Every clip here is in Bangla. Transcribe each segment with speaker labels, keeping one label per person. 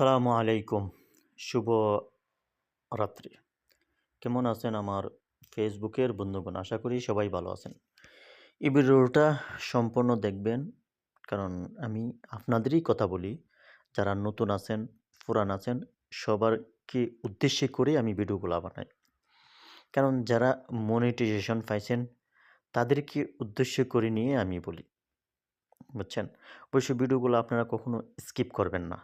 Speaker 1: আসসালামু আলাইকুম। শুভ রাত্রি। কেমন আছেন আমার ফেসবুকের বন্ধুগণ? আশা করি সবাই ভালো আছেন। এই ভিডিওটা সম্পূর্ণ দেখবেন, কারণ আমি আপনাদেরই কথা বলি। যারা নতুন আছেন, পুরান আছেন, সবারকে উদ্দেশ্যে করে আমি ভিডিওগুলো বানাই। কারণ যারা মনিটাইজেশন পাইছেন, তাদেরকে উদ্দেশ্য করে নিয়ে আমি বলি। বুঝছেন? অবশ্যই ভিডিওগুলো আপনারা কখনো স্কিপ করবেন না।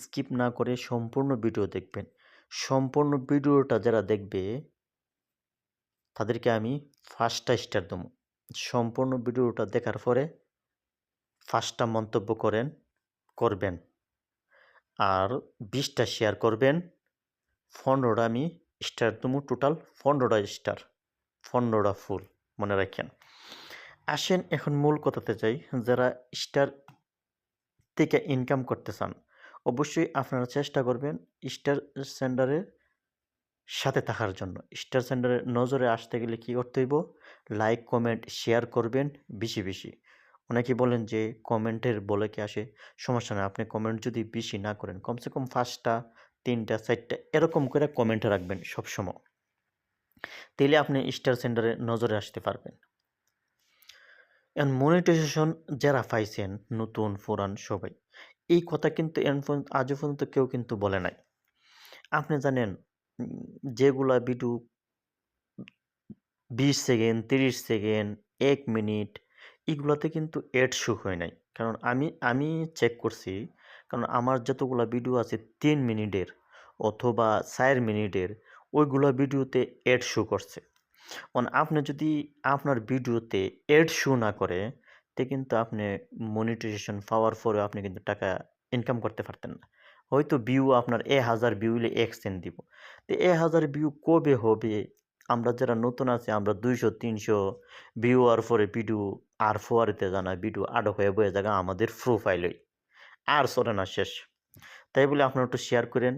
Speaker 1: স্কিপ না করে সম্পূর্ণ ভিডিও দেখবেন। সম্পূর্ণ ভিডিওটা যারা দেখবে, তাদেরকে আমি ফার্স্টটা স্টার দেবো। সম্পূর্ণ ভিডিওটা দেখার পরে ফার্স্টটা মন্তব্য করেন, করবেন। আর বিশটা শেয়ার করবেন, পনেরোটা আমি স্টার দেবো টোটাল পনেরোটা স্টার পনেরোটা ফুল, মনে রাখেন। আসেন, এখন মূল কথাতে যাই। যারা স্টার থেকে ইনকাম করতে চান অবশ্যই আপনারা চেষ্টা করবেন স্টার সেন্টারের সাথে থাকার জন্য। স্টার সেন্টারের নজরে আসতে গেলে কী করতে হইব? লাইক কমেন্ট শেয়ার করবেন বেশি বেশি। অনেকে বলেন যে কমেন্টের বলে কি আসে? সমস্যা নেই আপনি কমেন্ট যদি বেশি না করেন, কমসে কম পাঁচটা, তিনটা, চারটা, এরকম করে কমেন্ট রাখবেন সবসময়। তাহলে আপনি স্টার সেন্টারে নজরে আসতে পারবেন। এখন মনিটাইজেশন যারা পাইছেন, নতুন, পুরান সবাই এই কথা কিন্তু আজও পর্যন্ত কেউ কিন্তু বলে নাই। আপনি জানেন যেগুলা ভিডিও বিশ সেকেন্ড, তিরিশ সেকেন্ড, এক মিনিট, এগুলাতে কিন্তু এড শো হয় নাই। কারণ আমি আমি চেক করছি, কারণ আমার যতগুলা ভিডিও আছে তিন মিনিটের অথবা চার মিনিটের, ওইগুলো ভিডিওতে এড শো করছে। মানে আপনি যদি আপনার ভিডিওতে এড শো না করে তে কিন্তু আপনি মনিটাইজেশন পাওয়ার পরেও আপনি কিন্তু টাকা ইনকাম করতে পারতেন না। হয়তো ভিউ আপনার এ হাজার ভিউ হলে এক সেন্ট দিব। তো এ হাজার ভিউ কবে হবে? আমরা যারা নতুন আছি, আমরা দুইশো, তিনশো ভিউ আর পরে ভিডিও আর ফোয়ারিতে জানা ভিডিও আডো হয়ে বয়ে জায়গা আমাদের প্রোফাইলই আর সরে না শেষ। তাই বলে আপনারা একটু শেয়ার করেন,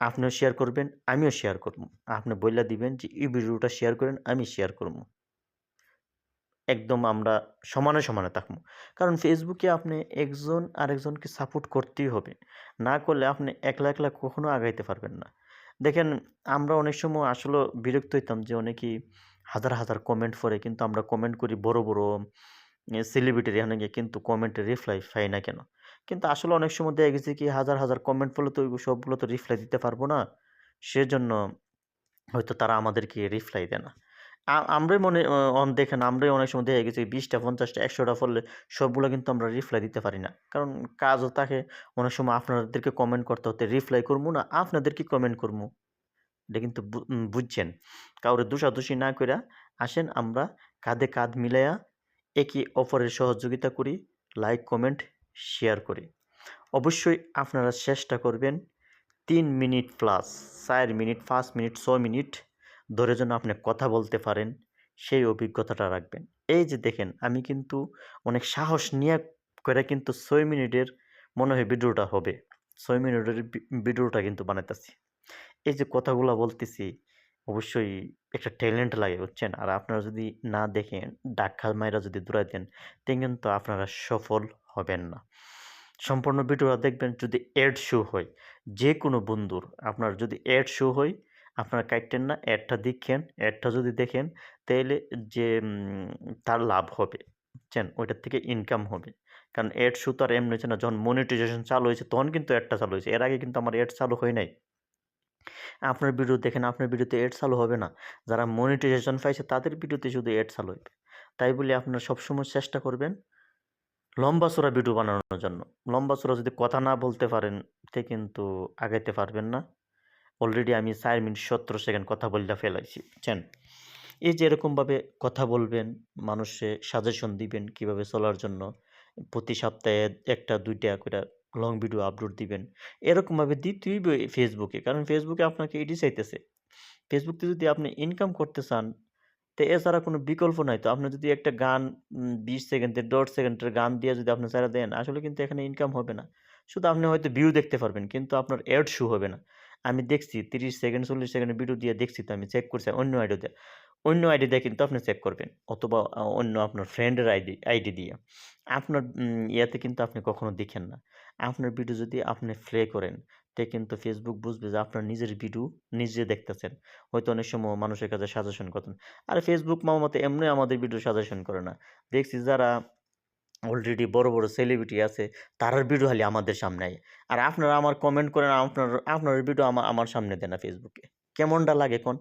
Speaker 1: আপনিও শেয়ার করবেন, আমিও শেয়ার করব। আপনি বইলা দিবেন যে এই ভিডিওটা শেয়ার করেন, আমি শেয়ার করব। একদম আমরা সমানে সমানে থাকব। কারণ ফেসবুকে আপনি একজন আরেকজনকে সাপোর্ট করতেই হবে। না করলে আপনি একলা একলা কখনো আগাইতে পারবেন না। দেখেন, আমরা অনেক সময় আসলে বিরক্ত হইতাম যে অনেকেই হাজার হাজার কমেন্ট করে কিন্তু আমরা কমেন্ট করি বড় বড় সেলিব্রিটির এখানে গিয়ে কিন্তু কমেন্টে রিপ্লাই পাই না কেন? কিন্তু আসলে অনেক সময় দেখা গেছে কি, হাজার হাজার কমেন্ট পড়লে তো সবগুলো তো রিপ্লাই দিতে পারব না। সেজন্য হয়তো তারা আমাদেরকে রিপ্লাই দেয় না। আমরাই মনে দেখেন আমরাই অনেক সময় দেখা গেছি বিশটা, পঞ্চাশটা, একশোটা পড়লে সবগুলো কিন্তু আমরা রিপ্লাই দিতে পারি না। কারণ কাজও থাকে, অনেক সময় আপনাদেরকে কমেন্ট করতে হতে রিপ্লাই করব না আপনাদেরকে কমেন্ট করব? এটা কিন্তু বুঝছেন। কাউরে দোষাদোষি না কইরা আসেন, আমরা কাঁধে কাঁধ মিলাইয়া একে অপরের সহযোগিতা করি লাইক কমেন্ট শেয়ার করি। অবশ্যই আপনারা চেষ্টা করবেন, তিন মিনিট প্লাস চার মিনিট, পাঁচ মিনিট, ছয় মিনিট ধরে যেন আপনি কথা বলতে পারেন, সেই অভিজ্ঞতাটা রাখবেন। এই যে দেখেন, আমি কিন্তু অনেক সাহস নিয়ে করে কিন্তু ছয় মিনিটের মনে হয় ভিডিওটা হবে। ছয় মিনিটের ভিডিওটা কিন্তু বানাইতেছি। এই যে কথাগুলো বলতেছি, অবশ্যই একটা ট্যালেন্ট লাগে, বুঝছেন? আর আপনারা যদি না দেখেন ডাক্কা মায়েরা যদি দৌড়াই দেন, তে কিন্তু আপনারা সফল হবেন না। সম্পূর্ণ ভিডিওটা দেখবেন যদি অ্যাড শো হয়। যে কোনো বন্ধুর আপনার যদি অ্যাড শো হয় আপনারা কাটতেন না, অ্যাডটা দেখেন, অ্যাডটা যদি দেখেন তাহলে যে তার লাভ হবে, বুঝছেন? ওইটার থেকে ইনকাম হবে। কারণ অ্যাড তো আর এমনি হচ্ছে না, যখন মনিটাইজেশন চালু হয়েছে, তখন কিন্তু অ্যাডটা চালু হয়েছে। এর আগে কিন্তু আমার অ্যাড চালু হয় নাই। আপনার ভিডিও দেখেন, আপনার ভিডিওতে এড চালু হবে না। যারা মনিটাইজেশন পাইছে, তাদের ভিডিওতে শুধু এড চালু হবে তাই বলে আপনারা সবসময় চেষ্টা করবেন লম্বা চূড়া ভিডিও বানানোর জন্য। লম্বা চূড়া যদি কথা না বলতে পারেন, তে কিন্তু আগাইতে পারবেন না। অলরেডি আমি চার মিনিট সত্তর সেকেন্ড কথা বলতে ফেলাইছি, বুঝছেন? এই যে এরকমভাবে কথা বলবেন, মানুষে সাজেশন দিবেন কীভাবে চলার জন্য, প্রতি সপ্তাহে একটা, দুইটা করে লং ভিডিও আপলোড দিবেন, এরকমভাবে দিতেই ফেসবুকে কারণ ফেসবুকে আপনাকে এটি চাইতেছে। ফেসবুকে যদি আপনি ইনকাম করতে চান, তো এছাড়া কোনো বিকল্প নাই তো, আপনি যদি একটা গান বিশ সেকেন্ডের দশ সেকেন্ডের গান দিয়ে যদি আপনি ছাড়া দেন, আসলে কিন্তু এখানে ইনকাম হবে না। শুধু আপনি হয়তো ভিউ দেখতে পারবেন, কিন্তু আপনার অ্যাড শো হবে না। আমি দেখছি তিরিশ সেকেন্ড চল্লিশ সেকেন্ড ভিডিও দিয়ে দেখছি তো আমি চেক করছি অন্য আইডিতে অন্য আইডি দিয়ে কিন্তু আপনি চেক করবেন অথবা অন্য আপনার ফ্রেন্ডের আইডি আইডি দিয়ে আপনার ইয়াতে কিন্তু আপনি কখনো দেখেন না আপনার ভিডিও যদি আপনি প্লে করেন, তে কিন্তু ফেসবুক বুঝবে যে আপনার নিজের ভিডিও নিজে দেখতেছেন। হয়তো অনেক সময় মানুষের কাছে সাজেশন করতেন। আর ফেসবুক মামা তো এমনি আমাদের ভিডিও সাজেশন করে না। দেখছি যারা অলরেডি বড়, বড় সেলিব্রিটি আছে, তারার ভিডিও খালি আমাদের সামনে আয়। আর আপনারা আমার কমেন্ট করেন, আপনার আপনার ভিডিও আমা আমার সামনে দেন না ফেসবুকে কেমনটা লাগে কোন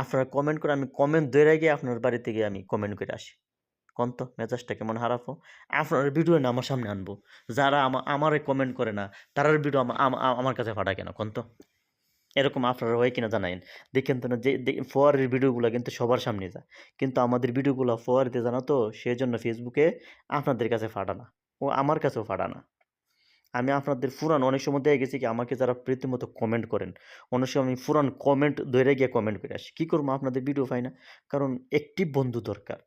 Speaker 1: আপনারা কমেন্ট করে আমি কমেন্ট ধইরা গিয়ে আপনার বাড়িতে গিয়ে আমি কমেন্ট করে আসি। কন তো মেজাজটা কেমন খারাপ হ? আপনার ভিডিও না আমার সামনে আনব। যারা আমা আমারে কমেন্ট করে না, তারার ভিডিও আমা আমা আমার কাছে পাঠায় কেন কন তো? এরকম আপনারা হয় কিনা জানাইন। দেখেন তো না যে ফোয়ারের ভিডিওগুলো কিন্তু সবার সামনে যায়। কিন্তু আমাদের ভিডিওগুলো ফোয়ারিতে যায় না তো, সেই জন্য ফেসবুকে আপনাদের কাছে ফাটানা ও আমার কাছেও ফাটানা আমি আপনাদের ফুরান অনেক সময় দেখে গেছি কি আমাকে যারা প্রীতিমতো কমেন্ট করেন, অনেক সময় আমি ফুরান কমেন্ট ধইরা গিয়ে কমেন্ট করে আসি। কী করব আপনাদের ভিডিও পাই না। কারণ একটি বন্ধু দরকার।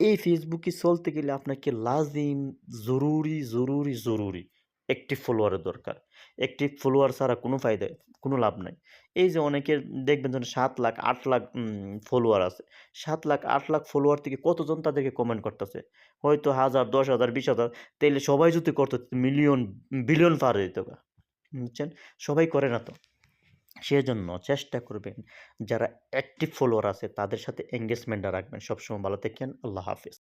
Speaker 1: এই এ চলতে গেলে আপনাকে লাজিম জরুরি, জরুরি, জরুরি অ্যাক্টিভ ফলোয়ারের দরকার। অ্যাক্টিভ ফলোয়ার ছাড়া কোনো ফায়দা কোনো লাভ নাই। এই যে অনেকের দেখবেন যেন সাত লাখ, আট লাখ ফলোয়ার আছে। সাত লাখ, আট লাখ ফলোয়ার থেকে কতজন তাদেরকে কমেন্ট করতেছে। হয়তো হাজার দশ হাজার বিশ হাজার তাইলে সবাই যদি করত মিলিয়ন, বিলিয়ন পার যেত বুঝছেন? সবাই করে না তো। সেজন্য চেষ্টা করবেন যারা অ্যাক্টিভ ফলোয়ার আছে তাদের সাথে এনগেজমেন্টটা রাখবেন। সবসময় ভালো থাকেন। আল্লাহ হাফেজ।